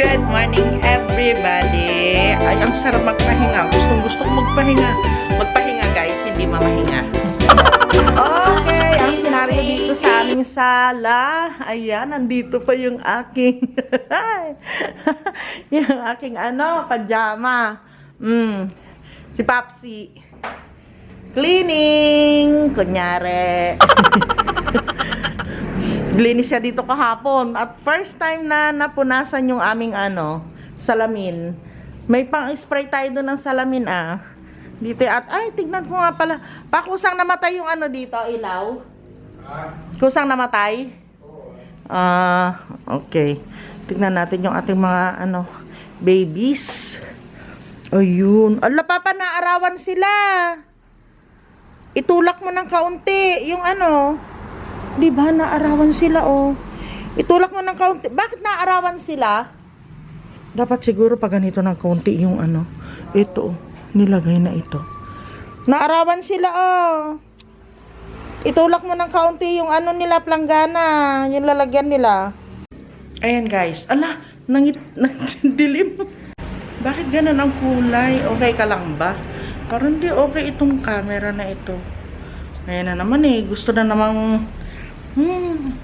Good morning everybody! Ay, ang sarap magpahinga. Gustong gusto kong magpahinga. Magpahinga guys, hindi mamahinga. Okay, ang senaryo dito sa aming sala. Ayan, nandito pa yung aking yung aking ano, pajama. Mm, si Papsi. Cleaning! Kunyari. Glinis siya dito kahapon. At first time na napunasan yung aming ano, salamin. May pang-spray tayo doon ng salamin ah. Dito at ay tignan ko nga pala. Pakusang namatay yung ano dito, ilaw. Kusang namatay? Ah, okay. Tignan natin yung ating mga ano, babies. Ayun. Ala, papa, naarawan sila. Itulak mo ng kaunti, yung ano. Di ba, naarawan sila, oh. Itulak mo ng kaunti. Bakit naarawan sila? Dapat siguro pag ganito ng kaunti yung ano. Ito, oh. Nilagay na ito. Naarawan sila, oh. Itulak mo ng kaunti yung ano nila, planggana. Yung lalagyan nila. Ayan, guys. Ala, nangit, dilim. Bakit ganun ang kulay? Okay ka lang ba? Parang di okay itong camera na ito. Ayan na naman eh. Gusto na namang... Hmm.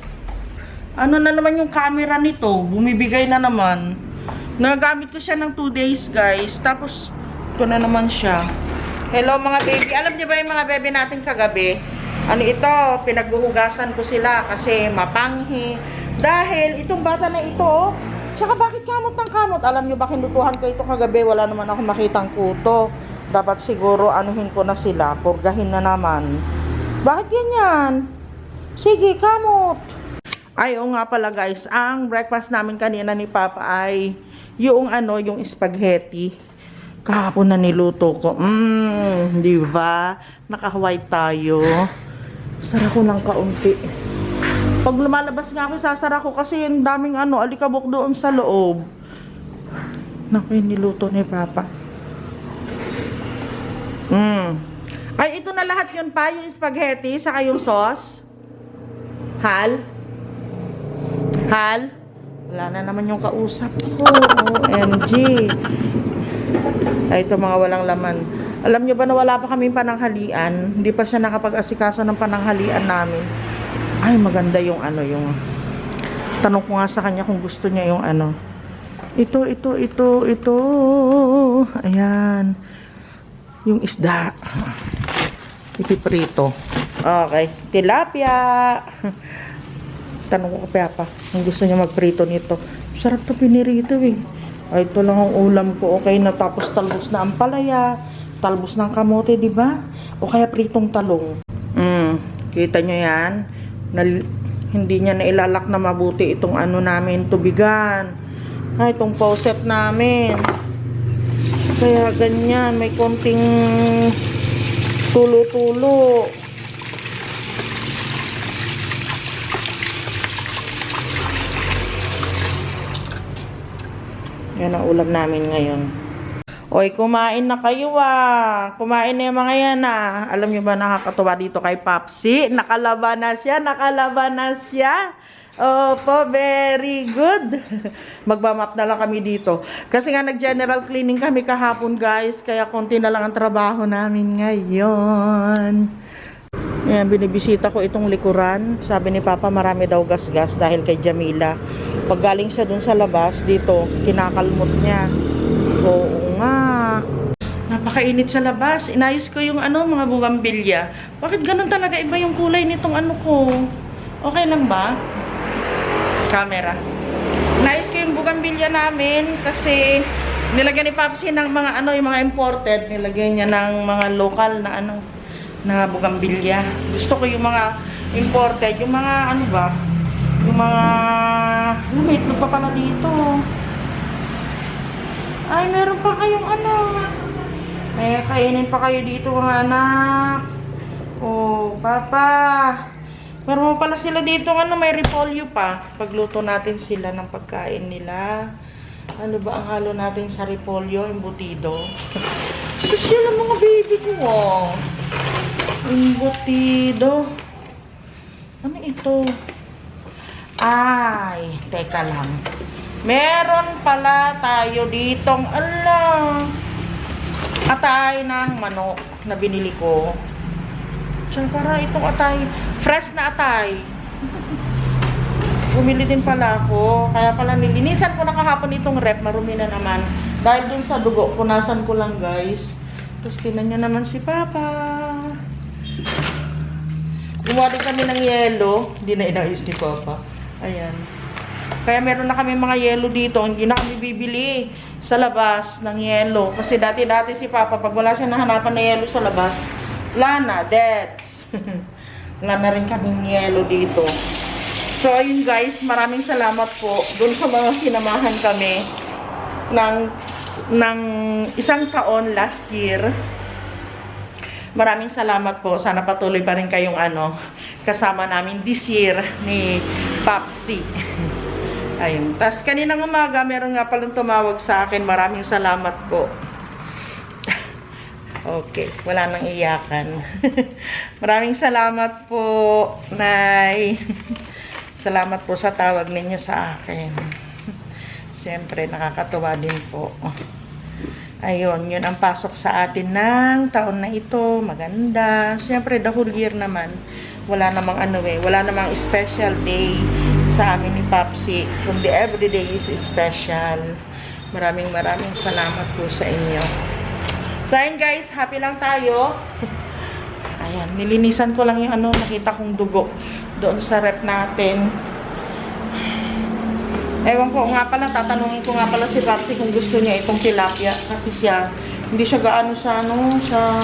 Ano na naman yung camera nito? Bumibigay na naman. Nagagamit ko siya ng 2 days, guys. Tapos, ito na naman siya. Hello, mga baby. Alam niyo ba yung mga baby natin kagabi? Ano ito? Pinaghuhugasan ko sila kasi mapanghi. Dahil itong bata na ito, oh, Tsaka bakit kamot ng kamot? Alam niyo ba kinutuhan ko ito kagabi? Wala naman ako makitang kuto. Dapat siguro anuhin ko na sila. Purgahin na naman. Bakit ganyan? Sige, kamot. Ay, oo nga pala guys. Ang breakfast namin kanina ni Papa ay yung ano, yung spaghetti. Kahapon na niluto ko. Mmm, di ba? Naka-white tayo. Sara ko ng kaunti. Pag lumalabas nga ako, sasara ko kasi yung daming ano, alikabok doon sa loob. Naku, niluto ni Papa. Mm. Ay, ito na lahat yun pa, yung spaghetti, saka yung sauce. Hal? Hal? Wala na naman yung kausap ko. OMG. Ay, ito mga walang laman. Alam nyo ba na wala pa kami pananghalian? Hindi pa siya nakapag-asikaso ng pananghalian namin. Ay, maganda yung ano, yung... Tanong ko nga sa kanya kung gusto niya yung ano. Ito, ito, ito, ito. Ayan. Yung isda. Ipiprito. Okay. Tilapia. Tanong ko kay Papa kung gusto niya magprito nito. Sarap to pinirito eh. Ay, ito lang ang ulam ko. Okay na tapos talbos na ang palaya. Talbos ng kamote, di ba? O kaya pritong talong. Mm, kita nyo yan? Na, hindi niya nailalak na mabuti itong ano namin, tubigan. Ay, itong faucet namin. Kaya ganyan, may konting tulo-tulo. Yan ang ulam namin ngayon. Oy, kumain na kayo ah. Kumain na yung mga yan ah. Alam nyo ba nakakatuwa dito kay Papsi? Nakalaba na siya, nakalaba na siya. Opo, very good. Magmamap na lang kami dito. Kasi nga nag-general cleaning kami kahapon guys. Kaya konti na lang ang trabaho namin ngayon. Yan, binibisita ko itong likuran. Sabi ni Papa marami daw gas-gas dahil kay Jamila. Pag galing siya dun sa labas, dito, kinakalmot niya. Oo nga. Napakainit sa labas. Inayos ko yung ano, mga bugambilya. Bakit ganun talaga iba yung kulay nitong ano ko? Okay lang ba? Camera. Inayos ko yung bugambilya namin kasi nilagyan ni Papsi ng mga ano, yung mga imported. Nilagyan niya ng mga local na ano, na bugambilya. Gusto ko yung mga imported, yung mga ano ba, yung mga, ano, may itlog pa pala dito. Ay, meron pa kayong ano. May kainin pa kayo dito mga anak. Oh, papa. Meron pa pala sila dito ano, may repolyo pa. Pagluto natin sila ng pagkain nila. Ano ba ang halo natin sa repolyo? Embutido. Sisila mga baby ko. Oh. Embutido. Ano ito? Ay, teka lang. Meron pala tayo ditong, ala, atay ng manok na binili ko. Tsaka itong atay, fresh na atay. Bumili din pala ako. Kaya pala nilinisan ko na kahapon itong rep. Marumi na naman. Dahil dun sa dugo, punasan ko lang guys. Tapos tinan niya naman si Papa. Gumawa kami ng yelo. Hindi na inayos ni Papa. Ayan. Kaya meron na kami mga yelo dito. Hindi na kami bibili sa labas ng yelo. Kasi dati-dati si Papa, pag wala siya nahanapan na yelo sa labas, wala na, deaths. wala na rin kaming yelo dito. So, ayun guys, maraming salamat po doon sa mga sinamahan kami ng, ng isang taon last year. Maraming salamat po. Sana patuloy pa rin kayong ano, kasama namin this year ni Papsi. Ayun. Tapos kaninang umaga, meron nga palang tumawag sa akin. Maraming salamat po. Okay, wala nang iyakan. Maraming salamat po, Nay. Salamat po sa tawag ninyo sa akin. Siyempre, nakakatuwa din po. Ayun, yun ang pasok sa atin ng taon na ito. Maganda. Siyempre, the whole year naman. Wala namang ano eh. Wala namang special day sa amin ni Papsi. Kundi every day is special. Maraming maraming salamat po sa inyo. So, ayun guys. Happy lang tayo. Ayan, nilinisan ko lang yung ano, nakita kong dugo doon sa rep natin. Ewan ko nga pala, tatanungin ko nga pala si Papsi kung gusto niya itong tilapia. Kasi siya, hindi siya gaano sa ano, sa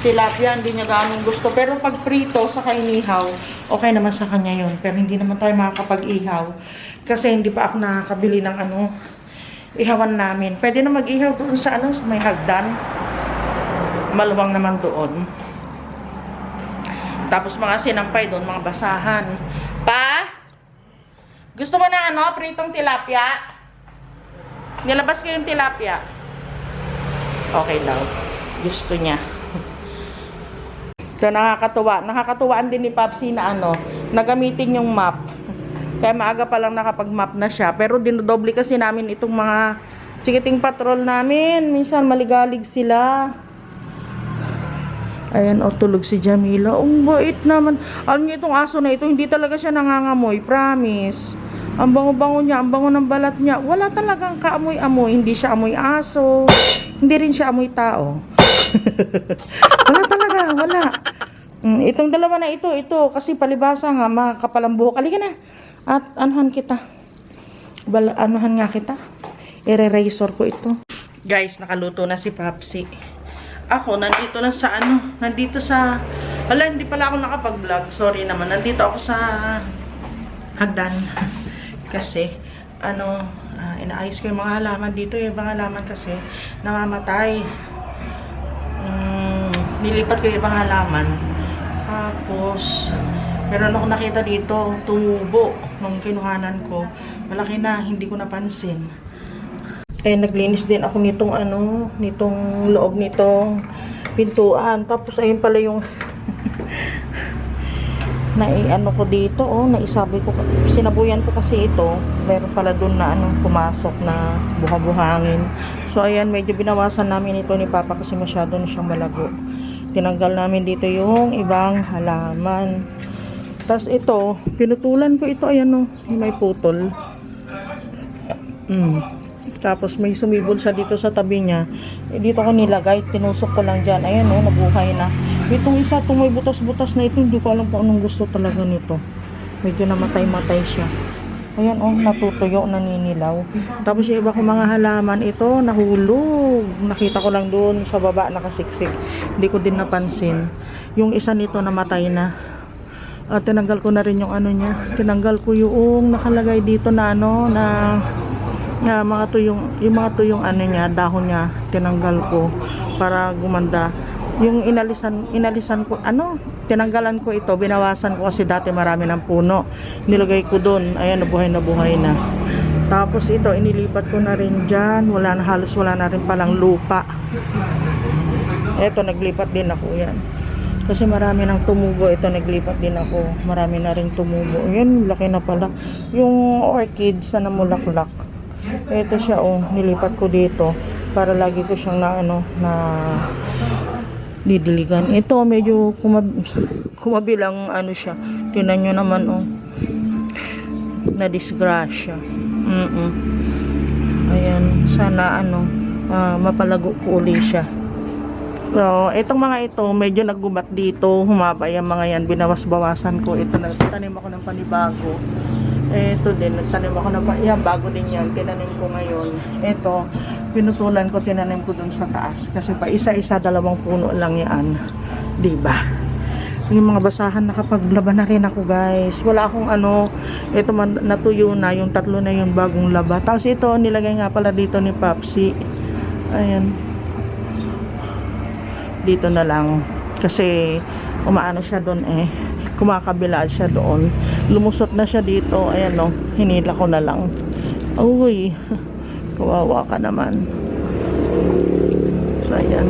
tilapia, hindi niya gaano gusto. Pero pag prito sa kainihaw, okay naman sa kanya yun. Pero hindi naman tayo makakapag-ihaw. Kasi hindi pa ako nakakabili ng ano, ihawan namin. Pwede na mag-ihaw doon sa ano, sa may hagdan. Maluwang naman doon. Tapos mga sinampay doon, mga basahan. Pa? Gusto mo na ano, pritong tilapia? Nilabas ko yung tilapia. Okay daw. Gusto niya. Ito nakakatuwa. Nakakatuwaan din ni Papsi na ano, nagamitin yung map. Kaya maaga pa lang nakapag-map na siya. Pero dinodoble kasi namin itong mga chikiting patrol namin. Minsan maligalig sila. Ayan, o tulog si Jamila. Ang bait naman. Alam niyo itong aso na ito, hindi talaga siya nangangamoy. Promise. Ang bango-bango niya, ang bango ng balat niya. Wala talagang kaamoy-amoy. Hindi siya amoy aso. Hindi rin siya amoy tao. wala talaga, wala. Mm, itong dalawa na ito, ito. Kasi palibasa nga, makapalang buhok. Halika na. At anuhan kita. Bal anuhan nga kita. Ire-razor ko ito. Guys, nakaluto na si Papsi. Ako, nandito na sa ano, nandito sa, wala, hindi pala ako nakapag-vlog. Sorry naman, nandito ako sa hagdan. Kasi, ano, ah, inaayos ko yung mga halaman dito. Yung mga halaman kasi, namamatay. Mm, nilipat ko yung ibang halaman. Tapos, meron ako nakita dito, tumubo nung kinuhanan ko. Malaki na, hindi ko napansin. Eh, naglinis din ako nitong ano, nitong loob nitong pintuan. Tapos, ayun pala yung naiano ko dito, oh, naisabi ko, sinabuyan ko kasi ito, meron pala dun na ano, pumasok na buha-buhangin. So, ayan, medyo binawasan namin ito ni Papa kasi masyado na siyang malago. Tinanggal namin dito yung ibang halaman. Tapos ito, pinutulan ko ito, ayan oh, may putol. Mm. Tapos may sumibol siya dito sa tabi niya. Eh, dito ko nilagay, tinusok ko lang dyan. Ayan oh, nabuhay na. Itong isa, itong may butas-butas na ito, hindi ko alam kung anong gusto talaga nito. Medyo namatay-matay siya. Ayan oh, natutuyo, naninilaw. Tapos yung iba kong mga halaman, ito, nahulog. Nakita ko lang doon sa baba, nakasiksik. Hindi ko din napansin. Yung isa nito, namatay na. At tinanggal ko na rin yung ano niya. Tinanggal ko yung nakalagay dito na ano, na nga mga tuyong yung mga tuyong ano niya dahon niya tinanggal ko para gumanda. Yung inalisan inalisan ko ano tinanggalan ko ito binawasan ko kasi dati marami ng puno. Nilagay ko doon ayan nabuhay na buhay na. Tapos ito inilipat ko na rin dyan wala na halos wala na rin palang lupa. Eto naglipat din ako yan. Kasi marami nang tumubo ito naglipat din ako. Marami na rin tumubo yun laki na pala. Yung orchids na namulaklak Ito siya, oh. Nilipat ko dito. Para lagi ko siyang na, ano, na didiligan. Ito, medyo kumab kumabilang, ano siya. Tinan nyo naman, oh. Na disgrasya. Mm -mm. Ayan, sana, ano, ah, mapalago ko uli siya. So, itong mga ito, medyo naggubat dito, humaba yung mga yan, binawas-bawasan ko. Ito, nagtanim ako ng panibago. Ito din, nagtanim ako ng yan, bago din yan, tinanim ko ngayon. Ito, pinutulan ko, tinanim ko dun sa taas. Kasi pa isa-isa, dalawang puno lang yan. ba? Yung mga basahan, nakapaglaban na rin ako guys. Wala akong ano, ito man, natuyo na, yung tatlo na yung bagong laba. Tapos ito, nilagay nga pala dito ni Papsi. Ayan dito na lang kasi umaano siya doon eh kumakabila siya doon. Lumusot na siya dito. Ayan no hinila ko na lang. Uy kawawa ka naman. So ayan.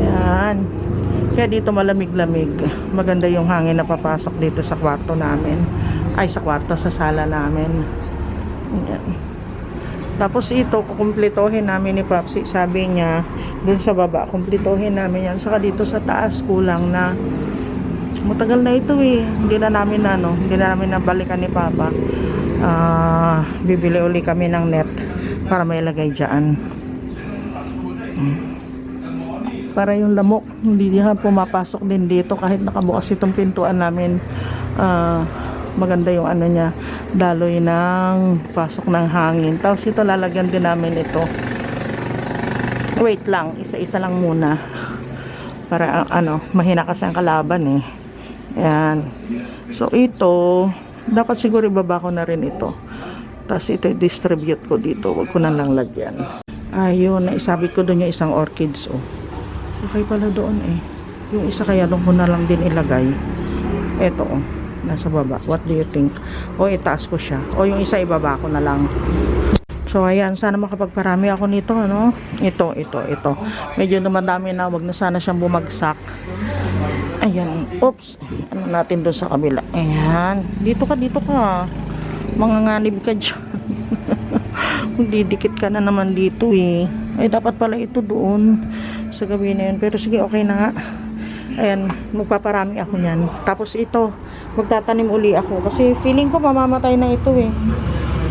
Yan kaya dito malamig-lamig. Maganda yung hangin na papasok dito sa kwarto namin. Ay sa kwarto sa sala namin. Yan tapos ito, kukumpletohin namin ni Papsi. Sabi niya, dun sa baba, kumpletohin namin yan. Saka dito sa taas, kulang na. Matagal na ito eh. Hindi na namin ano, hindi na namin nabalikan ni Papa. Ah, bibili uli kami ng net para may lagay dyan. Mm. Para yung lamok, hindi diyan pumapasok din dito kahit nakabukas itong pintuan namin. Ah, maganda yung ano niya daloy ng pasok ng hangin tapos ito lalagyan din namin ito wait lang isa-isa lang muna para ah, ano mahina kasi ang kalaban eh yan so ito dapat siguro ibaba ko na rin ito tapos ito distribute ko dito wag ko na lang lagyan ayun naisabit ko doon yung isang orchids oh okay pala doon eh yung isa kaya doon ko na lang din ilagay eto oh nasa baba. What do you think? O itaas ko siya. O yung isa ibaba ko na lang. So ayan, sana makapagparami ako nito, ano? Ito, ito, ito. Medyo dumadami na, wag na sana siyang bumagsak. Ayan, oops. Ano natin doon sa kabila? Ayan, dito ka, dito ka. Mga nganib ka dyan. Didikit ka na naman dito eh. Ay, dapat pala ito doon sa gabi na yun. Pero sige, okay na nga. Ayan, magpaparami ako niyan. Tapos ito, magtatanim uli ako. Kasi feeling ko mamamatay na ito eh.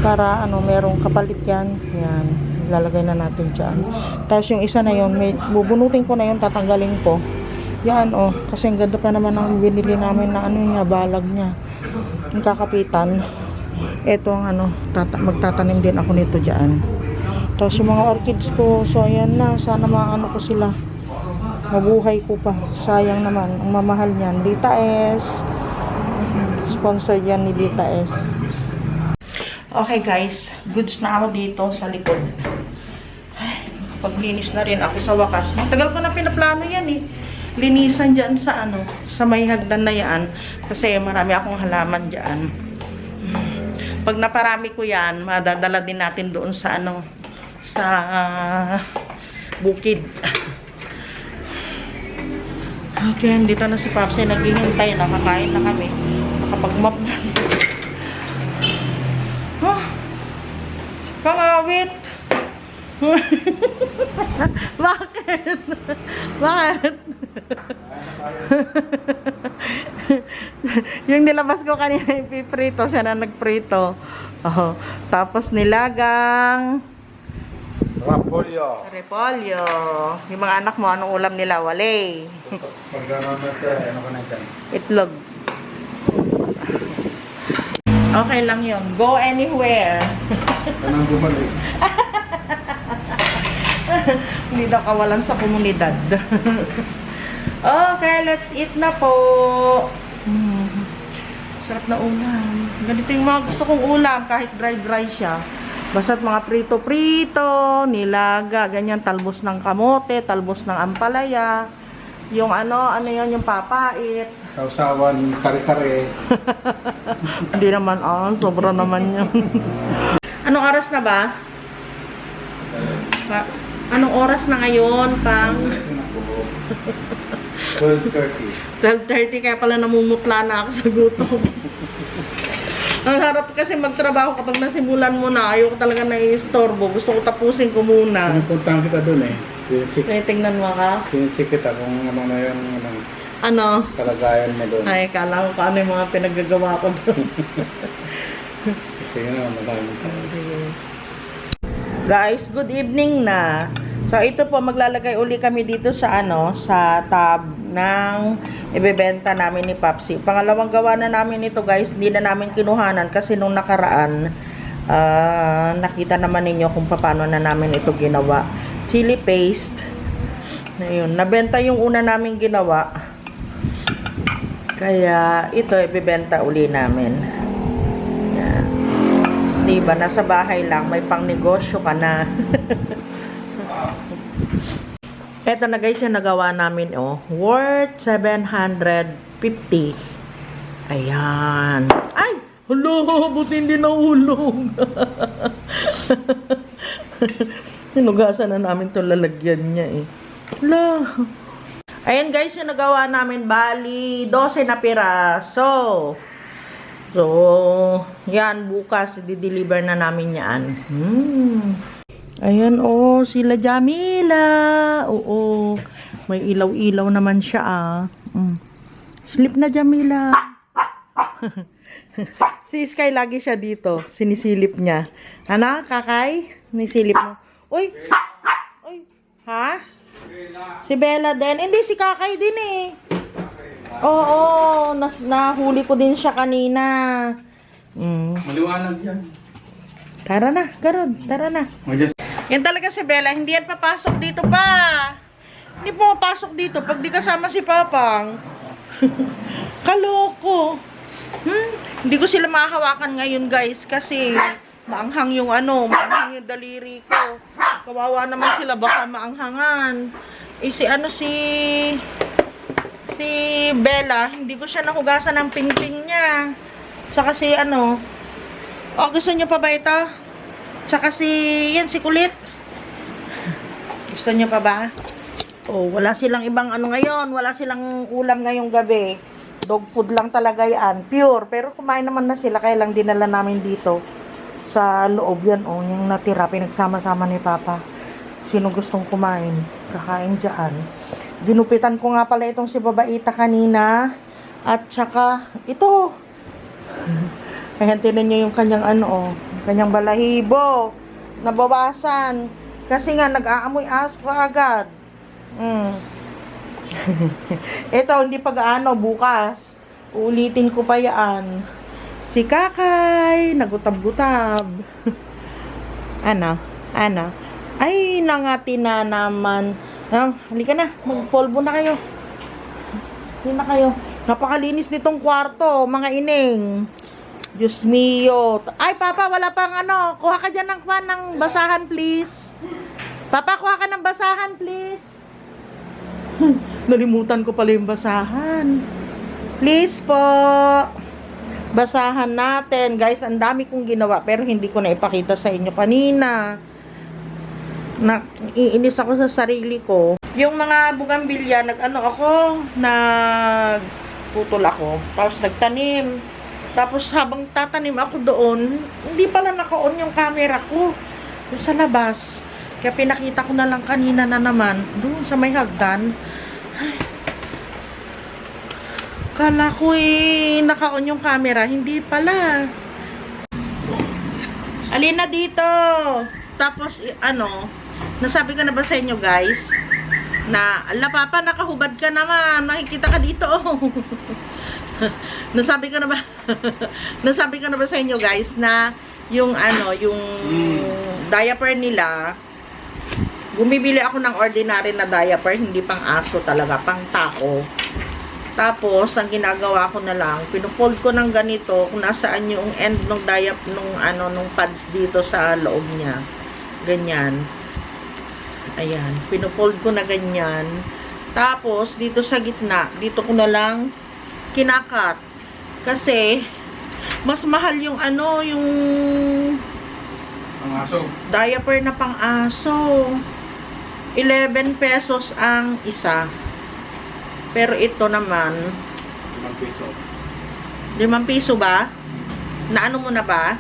Para ano, merong kapalit yan. Ayan, lalagay na natin dyan. Tapos yung isa na yun, may, bubunutin ko na yun, tatanggalin ko. Yan oh, kasi ang ganda pa naman ang binili namin na ano niya, balag niya. Yung kakapitan. Ito ang ano, tata magtatanim din ako nito dyan. Tapos yung mga orchids ko, so ayan na, sana maano ko sila mabuhay ko pa. Sayang naman. Ang mamahal niyan. Dita S. Sponsor yan ni Dita S. Okay guys. Goods na ako dito sa likod. Ay, paglinis na rin ako sa wakas. Matagal ko na pinaplano yan eh. Linisan dyan sa ano, sa may hagdan na yan. Kasi marami akong halaman dyan. Pag naparami ko yan, madadala din natin doon sa ano, sa ah, bukid. Okay, dito na si Papsi. Naghihintay. Nakakain na kami. Nakapag-map na. Huh? Kangawit! Bakit? Bakit? yung nilabas ko kanina yung piprito, siya na nagprito. Oh, tapos nilagang Rapolyo. repolyo. Yung mga anak mo, anong ulam nila? Wale. Itlog. Okay lang yun. Go anywhere. Anong bumalik? Hindi daw kawalan sa komunidad. Okay, let's eat na po. Mm. Sarap na ulam. Ganito yung mga gusto kong ulam kahit dry-dry siya. Basta't mga prito-prito, nilaga, ganyan, talbos ng kamote, talbos ng ampalaya. Yung ano, ano yun, yung papait. Sausawan, kare-kare. Hindi naman, ah, sobra naman yun. Anong oras na ba? Pa anong oras na ngayon? Pang 12.30. 12.30, kaya pala namumutla na ako sa gutom. Ang harap kasi magtrabaho kapag nasimulan mo na, ayoko talaga na i-istorbo. Gusto ko tapusin ko muna. Pinupuntahan kita doon eh. Sinecheck, Kaya tingnan mo ka. sinecheck kita kung ano na yung ano, Ano? kalagayan mo doon. Ay, kala ko kung ano yung mga pinaggagawa ko doon. Kasi yun naman, madami. Guys, good evening na. So ito po maglalagay uli kami dito sa ano, sa tab ng ibebenta namin ni Papsi. Pangalawang gawa na namin ito guys, hindi na namin kinuhanan kasi nung nakaraan ah, nakita naman ninyo kung paano na namin ito ginawa. Chili paste. Ayun, nabenta yung una namin ginawa. Kaya ito ibebenta uli namin. Yan. Diba, nasa bahay lang, may pang negosyo ka na. Eto na guys yung nagawa namin, oh. Worth 750. Ayan. Ay! Hala, buti hindi nahulog. Hinugasan na namin to lalagyan niya eh. Hala. Ayan guys, yung nagawa namin, bali, 12 na piraso. So, yan, bukas, di-deliver na namin yan. Hmm. Ayan, oh, sila Jamila. Oo, may ilaw-ilaw naman siya, ah. Mm. Sleep na, Jamila. si Sky, lagi siya dito. Sinisilip niya. Ana, kakay? Nisilip mo. Uy! Uy! Ha? Si Bella din. Hindi, si kakay din eh. Oo, nas nahuli ko din siya kanina. Mm. Maliwanag yan. Tara na, Garod. Tara na. Yan talaga si Bella, hindi yan papasok dito pa. Hindi pumapasok dito pag di kasama si Papang. Kaloko. Hmm? Hindi ko sila mahahawakan ngayon guys kasi maanghang yung ano, maanghang yung daliri ko. Kawawa naman sila baka maanghangan. Eh si ano si si Bella, hindi ko siya nahugasan ng pingping niya. Tsaka si ano, oh gusto niyo pa ba ito? Tsaka si, yan, si Kulit. Gusto niyo pa ba? Oh, wala silang ibang ano ngayon. Wala silang ulam ngayong gabi. Dog food lang talaga yan. Pure. Pero kumain naman na sila. Kaya lang dinala namin dito. Sa loob yan. Oh, yung natira. Pinagsama-sama ni Papa. Sino gustong kumain? Kakain dyan. Ginupitan ko nga pala itong si Babaita kanina. At saka, ito. Ayan, tinan niyo yung kanyang ano, oh, kanyang balahibo. Nabawasan. Kasi nga, nag-aamoy aspa agad. Mm. Ito, hindi pa gaano, bukas. Uulitin ko pa yan. Si Kakay, nagutab-gutab. ano? Ano? Ay, nangati na naman. Ah, halika na, magpolvo na kayo. Hindi na kayo. Napakalinis nitong kwarto, mga ining. Diyos mio. Ay, Papa, wala pang ano. Kuha ka dyan ng, ng basahan, please. Papa, kuha ka ng basahan, please. Nalimutan ko pala yung basahan. Please po. Basahan natin. Guys, ang dami kong ginawa pero hindi ko na ipakita sa inyo kanina. Na, iinis ako sa sarili ko. Yung mga bugambilya, nag-ano ako, nag putol ako. Tapos nagtanim. Tapos habang tatanim ako doon, hindi pala naka-on yung camera ko. Doon sa labas. Kaya pinakita ko na lang kanina na naman, doon sa may hagdan. Ay. Kala ko eh, naka-on yung camera. Hindi pala. Alina dito. Tapos, eh, ano, nasabi ko na ba sa inyo guys, na, ala papa, nakahubad ka naman. Makikita ka dito. nasabi ko na ba, nasabi ko na ba sa inyo guys, na yung ano, yung diaper nila, bumibili ako ng ordinary na diaper, hindi pang aso talaga, pang tao. Tapos, ang ginagawa ko na lang, pinufold ko ng ganito kung nasaan yung end ng diaper, nung ano, nung pads dito sa loob niya. Ganyan. Ayan. Pinufold ko na ganyan. Tapos, dito sa gitna, dito ko na lang kinakat. Kasi, mas mahal yung ano, yung ang aso. diaper na pang aso. 11 pesos ang isa. Pero ito naman, 5 piso. 5 piso ba? Naano mo na ba?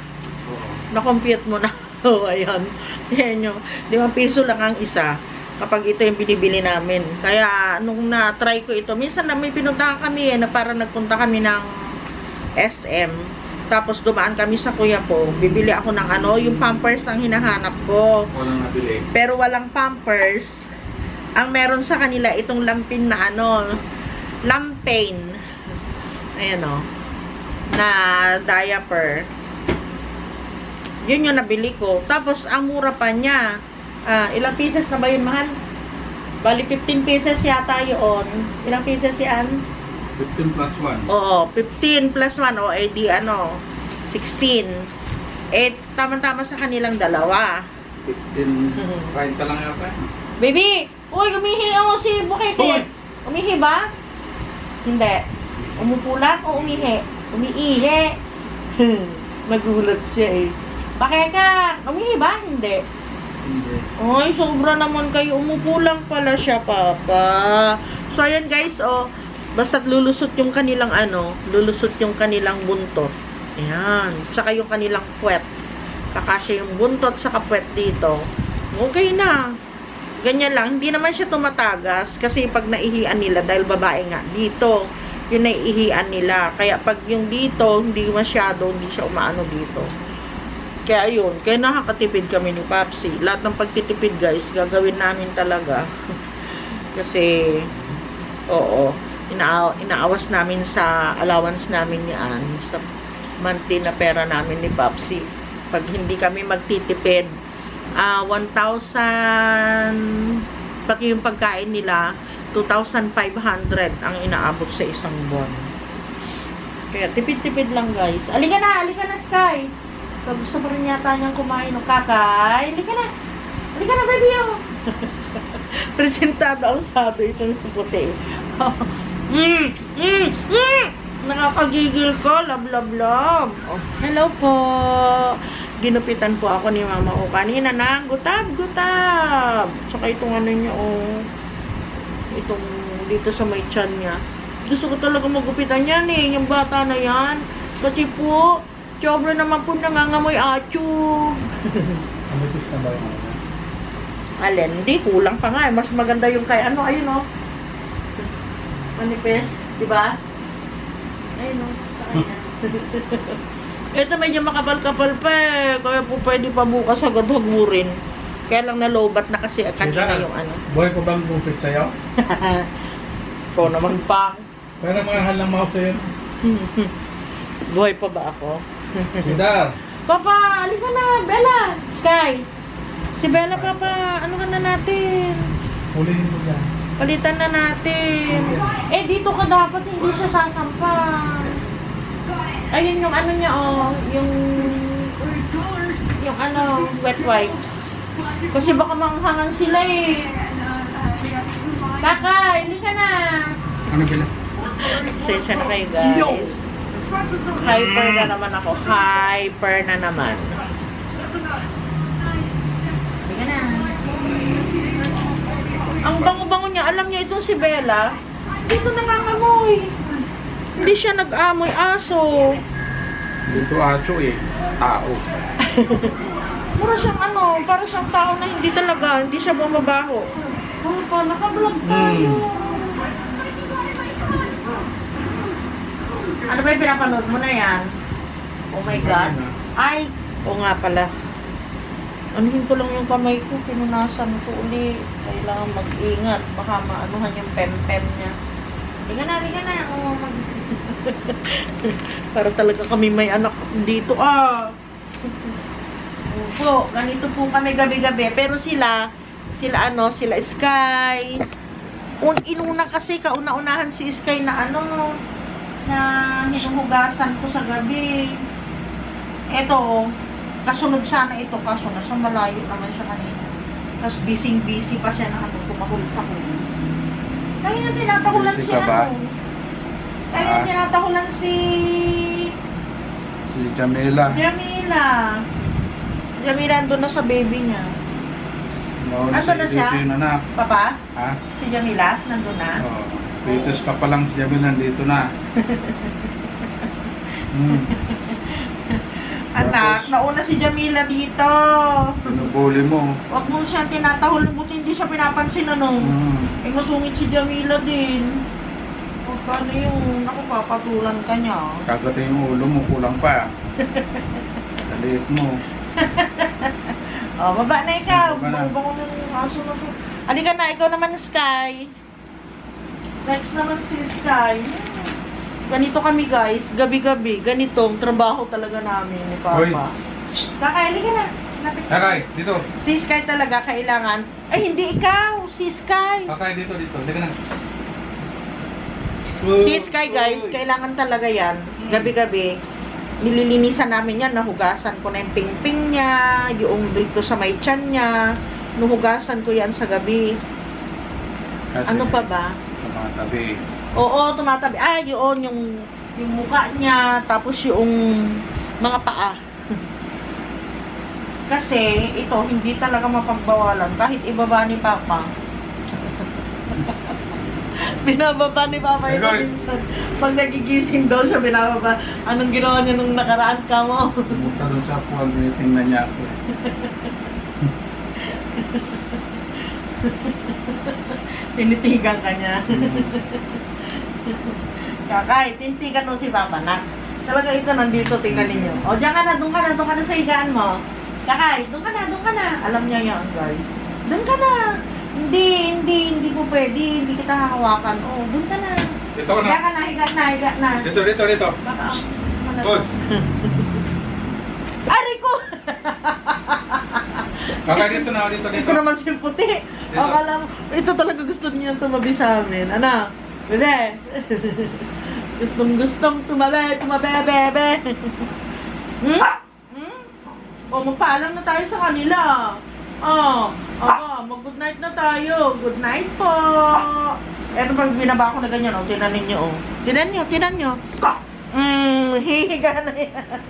Oo. Na-compute mo na. Oo, ayun. Yan yung, limang piso lang ang isa kapag ito yung binibili namin. Kaya, nung na-try ko ito, minsan na may pinuntahan kami eh, na para nagpunta kami ng SM. Tapos dumaan kami sa kuya ko. Bibili ako ng ano, yung pampers ang hinahanap ko. Walang nabili. Pero walang pampers. Ang meron sa kanila, itong lampin na ano, lampain. Ayan o. Na diaper. Yun yung nabili ko. Tapos, ang mura pa niya. Ah, ilang pieces na ba yun, mahal? Bali, 15 pieces yata yun. Ilang pieces yan? 15 plus 1. Oo, 15 plus 1. O, eh di ano, 16. Eh, tama-tama sa kanilang dalawa. 15, 30 lang yata. Baby! Uy, umihi ako si Bukete. Uy! Umihi ba? Hindi. Umupo lang o umihi? Umiihi. Nagulat siya eh. Pakeka! Umihi ba? Hindi. Hindi. Ay, sobra naman kayo. Umupo lang pala siya, Papa. So, ayan guys, oh. Basta't lulusot yung kanilang ano, lulusot yung kanilang buntot. Ayan. Tsaka yung kanilang puwet. Kakasya yung buntot sa puwet dito. Okay na. Ganyan lang. Hindi naman siya tumatagas kasi pag naihian nila, dahil babae nga, dito, yung naiihian nila. Kaya pag yung dito, hindi masyado, hindi siya umaano dito. Kaya yun, kaya nakakatipid kami ni Papsi. Lahat ng pagtitipid guys, gagawin namin talaga. Kasi, oo, ina inaawas namin sa allowance namin ni Ann, sa monthly na pera namin ni Papsi. Pag hindi kami magtitipid, ah 1,000, pati yung pagkain nila, 2,500 ang inaabot sa isang buwan. Kaya tipid-tipid lang guys. Alika na, alika na Sky. Pag gusto pa rin yata niyang kumain ng kakay. Alika na. Alika na baby oh. Presentado ang sabi itong sa puti. mm, mm, mm. Nakakagigil ko. Love, love, love. Oh, hello po. Ginupitan po ako ni mama ko kanina ng gutab, gutab. Tsaka itong ano niya, oh. Itong dito sa may chan niya. Gusto ko talaga magupitan yan eh. Yung bata na yan. Kasi po, sobra naman po nangangamoy atyo. Amatis na ba yung ano? Alin, hindi, kulang pa nga. eh. Mas maganda yung kay ano, ayun oh. Manifest, di ba? Ayun oh, sa kanya. Ito medyo makapal-kapal pa eh. Kaya po pwede pa bukas agad hugurin. Kaya lang nalobat na kasi kanina yung ano. Buhay ko bang gupit sa'yo? Ikaw naman pang. Pero mga halang mouth sa'yo. Buhay pa ba ako? Sidar! Papa, alika na, Bella, Sky. Si Bella, Papa, ano ka na natin? Hulihin mo dyan. Palitan na natin. Eh, dito ka dapat hindi siya sasampan. Ayun yung ano niya, oh. Yung, yung ano, wet wipes. Kasi baka manghangan sila eh. Kaka, hindi ka na. Ano bila? Sensya na kayo, guys. Hyper na naman ako. Hyper na naman. Hindi ka na. Ang bango-bango. Alam niya itong si Bella. Dito nangangamoy. Hindi siya nag-amoy aso. Dito aso eh. Tao. Mura siyang ano, para siyang tao na hindi talaga, hindi siya bumabaho. Oh, pa, nakablog tayo. Ano ba yung pinapanood mo na yan? Oh my God. Ay, oo nga pala. Anuhin ko lang yung kamay ko, pinunasan ko uli. Kailangan mag-ingat. Baka maanuhan yung pem-pem niya. Liga na, liga na. Oo, mag... Para talaga kami may anak dito. Ah! Opo, ganito po kami gabi-gabi. Pero sila, sila ano, sila Sky. Un inuna kasi, kauna-unahan si Sky na ano, na hinuhugasan ko sa gabi. Eto, kasunod sana ito, kaso nasa malayo naman siya kanina. Tapos busy-busy pa siya na ano, tumahul-tahul. Kaya nga tinatahulan si ba? ano. Kaya nga Ah. tinatahulan si Si Jamila. Jamila. Jamila, andun na sa baby niya. No, Ando na siya? Yun anak. Papa, Ha? si Jamila, nandun na. Oh. Pitos ka pa lang si Jamila. Dito na. Hmm. Anak, nauna si Jamila dito. Pinubuli mo. Huwag mo siyang tinatahol, buti hindi siya pinapansin ano. Mm. Eh, masungit si Jamila din. O, paano yung, ako, papatulan ka niya. Kagati yung ulo mo, kulang pa. Daliit mo. O, Oh, baba na ikaw. Baba na. Baba ko ng aso na to. Halika na, ikaw naman, Sky. Next naman si Sky. Hmm. Ganito kami, guys. Gabi-gabi. Ganitong trabaho talaga namin ni Papa. Hoy. Kakay, halika na. Lapit ka. Kakay, dito. Si Sky talaga kailangan. Ay, hindi ikaw. Si Sky. Kakay, dito, dito. Sige na. Si Sky guys, kailangan talaga yan. Gabi-gabi. Nililinisan namin yan. Nahugasan ko na yung ping-ping niya. Yung dito sa may tiyan niya. Nahugasan ko yan sa gabi. Kasi Ano pa ba? Sa mga tabi. Oo, tumatabi. Ah, yun. Yung, yung mukha niya. Tapos yung mga paa. Kasi ito, hindi talaga mapagbawalan. Kahit ibaba ni Papa. binababa ni Papa ito minsan. Pag nagigising daw siya, binababa. Anong ginawa niya nung nakaraan ka mo? Pumunta doon sa puwag, tinitingnan niya ako. Tinitigan ka niya. Mm. Kakay, tinitigan mo si Papa na. Talaga ito nandito, tingnan ninyo. O, diyan ka na, doon ka na, doon ka na sa higaan mo. Kakay, doon ka na, doon ka na. Alam niya yan, guys. Doon ka na. Hindi, hindi, hindi ko pwede. Hindi kita hahawakan. O, doon ka na. Dito ka Higa na. ka na, higa na, higa na. Dito, dito, dito. Baka, to? Good. Ay, Rico! Kakay, dito na, dito, dito. Ito naman si Puti. Akala ito talaga gusto niya tumabi sa amin. Ano? Bebe. gustong gustong tumabi, tumabi, bebe. hmm? Hmm? O, magpaalam na tayo sa kanila. Oh, aba, mag-good night na tayo. Good night po. Eto pag binaba ko na ganyan, oh, tinan ninyo, oh. Tinan nyo, tinan nyo. Mm, hihiga na yan.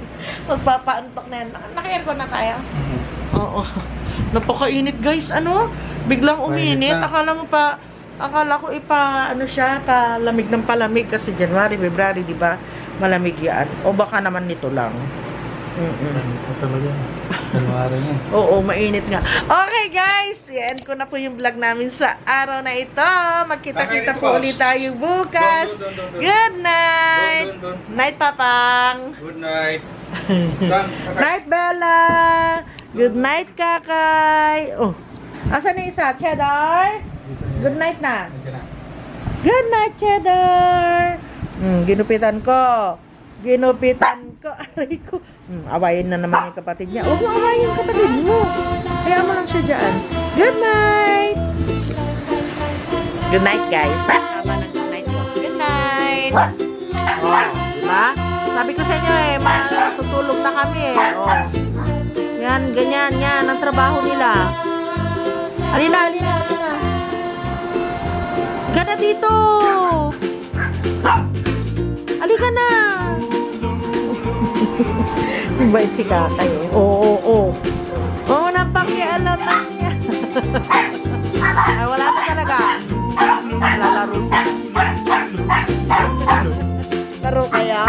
Magpapaantok na yan. Naka-aircon na tayo. Mhm. Oo. Napakainit guys, ano? Biglang uminit. Akala mo pa, akala ko ipa, ano siya, palamig ng palamig kasi January, February, di ba? Malamig yan. O baka naman nito lang. Mm-mm. Ito talaga. January niya. Oo, mainit nga. Okay guys, i-end ko na po yung vlog namin sa araw na ito. Magkita-kita po ulit tayo bukas. Doon, doon, doon, doon. Good night. Doon, doon, doon. Night, Papang. Good night. Night, Bella! Good night, Kakay! Oh, asan na isa? Cheddar? Good night na. Na. Good night, Cheddar! Hmm, ginupitan ko. Ginupitan ko. Aray ko. Hmm, awayin na naman yung kapatid niya. Huwag mo awayin yung kapatid mo. Kaya mo lang siya dyan. Good night! Good night, guys. Tama ng good night. Good night! Oh, di ba? Sabi ko sa inyo eh, matutulog na kami eh. Oh. Yan, ganyan, yan, ang trabaho nila. Alina, alina, alina. Gana dito. Alika na. Bait si kakay. Oo, oo, oo. Oo, oh, napakialam na niya. Ay, wala na talaga. Lalaro siya. Laro kaya?